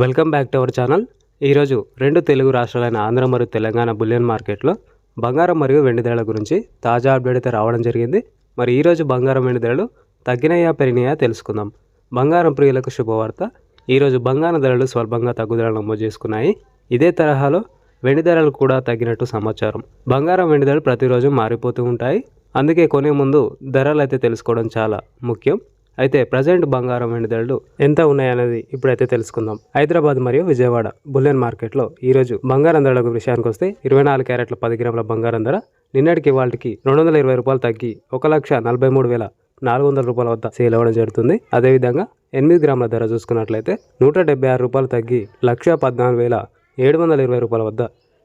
Welcome back to our channel. ఈరోజు రెండు తెలుగు రాష్ట్రాలైన ఆంధ్ర మరియు తెలంగాణ బులియన్ మార్కెట్లో బంగారం మరియు వెండి ధరల గురించి తాజా అప్డేట్ అయితే రావడం జరిగింది. మరి ఈరోజు బంగారం వెండి ధరలు తగ్గినాయా పెరిగినాయా తెలుసుకుందాం. బంగారం ప్రియులకు శుభవార్త. ఈరోజు బంగారం ధరలు స్వల్పంగా తగ్గుదల నమోదు చేసుకున్నాయి. ఇదే తరహాలో వెండి ధరలు కూడా తగ్గినట్టు సమాచారం. బంగారం వెండి ధరలు ప్రతిరోజు మారిపోతూ ఉంటాయి. అందుకే కొనే ముందు ధరలు అయితే తెలుసుకోవడం చాలా ముఖ్యం. అయితే ప్రజెంట్ బంగారం వెండి ధరలు ఎంత ఉన్నాయనేది ఇప్పుడైతే తెలుసుకుందాం. హైదరాబాద్ మరియు విజయవాడ బుల్లెన్ మార్కెట్లో ఈరోజు బంగారం ధరల విషయానికి వస్తే ఇరవై నాలుగు క్యారెట్ల పది గ్రాముల బంగారం ధర నిన్నటికి వాళ్ళకి రెండు వందల ఇరవై రూపాయలు తగ్గి ఒక లక్ష నలభై మూడు వేల నాలుగు వందల రూపాయల వద్ద సేల్ అవ్వడం జరుగుతుంది. అదేవిధంగా ఎనిమిది గ్రాముల ధర చూసుకున్నట్లయితే నూట డెబ్బై ఆరు రూపాయలు తగ్గి లక్ష పద్నాలుగు వేల ఏడు వందల ఇరవై రూపాయల వద్ద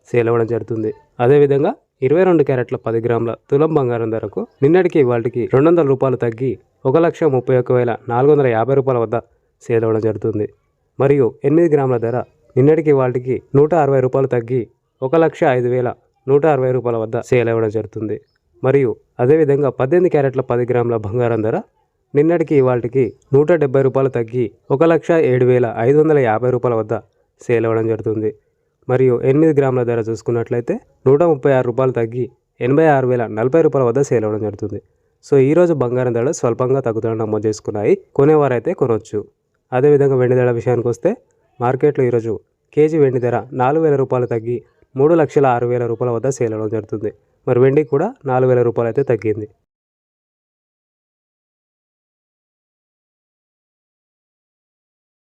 సేల్ అవ్వడం జరుగుతుంది. అదేవిధంగా ఇరవై రెండు క్యారెట్ల పది గ్రాముల తులం బంగారం ధరకు నిన్నటికి వాటికి రెండు వందల రూపాయలు తగ్గి ఒక లక్ష ముప్పై ఒక్క వేల నాలుగు వందల యాభై రూపాయల వద్ద సేల్ అవ్వడం జరుగుతుంది. మరియు ఎనిమిది గ్రాముల ధర నిన్నటికి వాటికి నూట అరవై రూపాయలు తగ్గి ఒక లక్ష ఐదు వేల నూట అరవై రూపాయల వద్ద సేల్ అవ్వడం జరుగుతుంది. మరియు అదేవిధంగా పద్దెనిమిది క్యారెట్ల పది గ్రాముల బంగారం ధర నిన్నటికి వాటికి నూట డెబ్బై రూపాయలు తగ్గి ఒక లక్ష ఏడు వేల ఐదు వందల యాభై రూపాయల వద్ద సేల్ అవ్వడం జరుగుతుంది. మరియు ఎనిమిది గ్రాముల ధర చూసుకున్నట్లయితే నూట ముప్పై ఆరు రూపాయలు తగ్గి ఎనభై ఆరు వేల నలభై రూపాయల వద్ద సేల్ అవ్వడం జరుగుతుంది. సో ఈరోజు బంగారం ధరలు స్వల్పంగా తగ్గుదల నమోదు చేసుకున్నాయి. కొనేవారైతే కొనవచ్చు అదేవిధంగా వెండి ధర విషయానికి వస్తే మార్కెట్లో ఈరోజు కేజీ వెండి ధర నాలుగు వేల రూపాయలు తగ్గి మూడు లక్షల ఆరు వేల రూపాయల వద్ద సేల్ అవ్వడం జరుగుతుంది. మరి వెండి కూడా నాలుగు వేల రూపాయలు అయితే తగ్గింది.